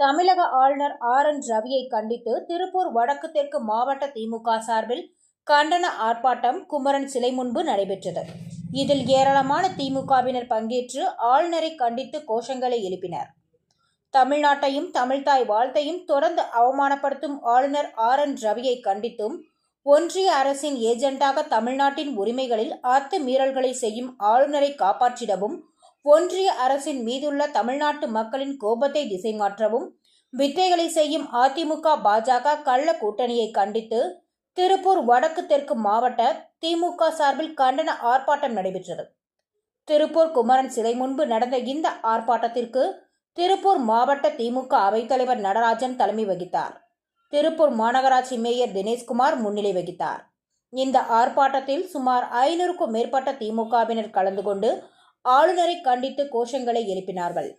தமிழக ஆளுநர் R N ரவியை கண்டித்து திருப்பூர் வடக்கு தெற்கு மாவட்ட திமுக சார்பில் கண்டன ஆர்ப்பாட்டம் குமரன் சிலை முன்பு நடைபெற்றது. இதில் ஏராளமான திமுகவினர் பங்கேற்று ஆளுநரை கண்டித்து கோஷங்களை எழுப்பினர். தமிழ்நாட்டையும் தமிழ்தாய் வாழ்த்தையும் தொடர்ந்து அவமானப்படுத்தும் ஆளுநர் ஆர் என் ரவியை கண்டித்தும் ஒன்றிய அரசின் ஏஜெண்டாக தமிழ்நாட்டின் உரிமைகளில் அத்துமீறல்களை செய்யும் ஆளுநரை காப்பாற்றிடவும் ஒன்றிய அரசின் மீதுள்ள தமிழ்நாட்டு மக்களின் கோபத்தை திசை மாற்றவும் வித்தைகளை செய்யும் அதிமுக பாஜக கள்ள கூட்டணியை கண்டித்து திருப்பூர் வடக்கு தெற்கு மாவட்ட திமுக சார்பில் கண்டன ஆர்ப்பாட்டம் நடைபெற்றது. திருப்பூர் குமரன் சிலை முன்பு நடந்த இந்த ஆர்ப்பாட்டத்திற்கு திருப்பூர் மாவட்ட திமுக அவைத்தலைவர் நடராஜன் தலைமை வகித்தார். திருப்பூர் மாநகராட்சி மேயர் தினேஷ்குமார் முன்னிலை வகித்தார். இந்த ஆர்ப்பாட்டத்தில் சுமார் ஐநூறுக்கும் மேற்பட்ட திமுகவினர் கலந்து கொண்டு ஆளுநரை கண்டித்து கோஷங்களை எழுப்பினார்கள்.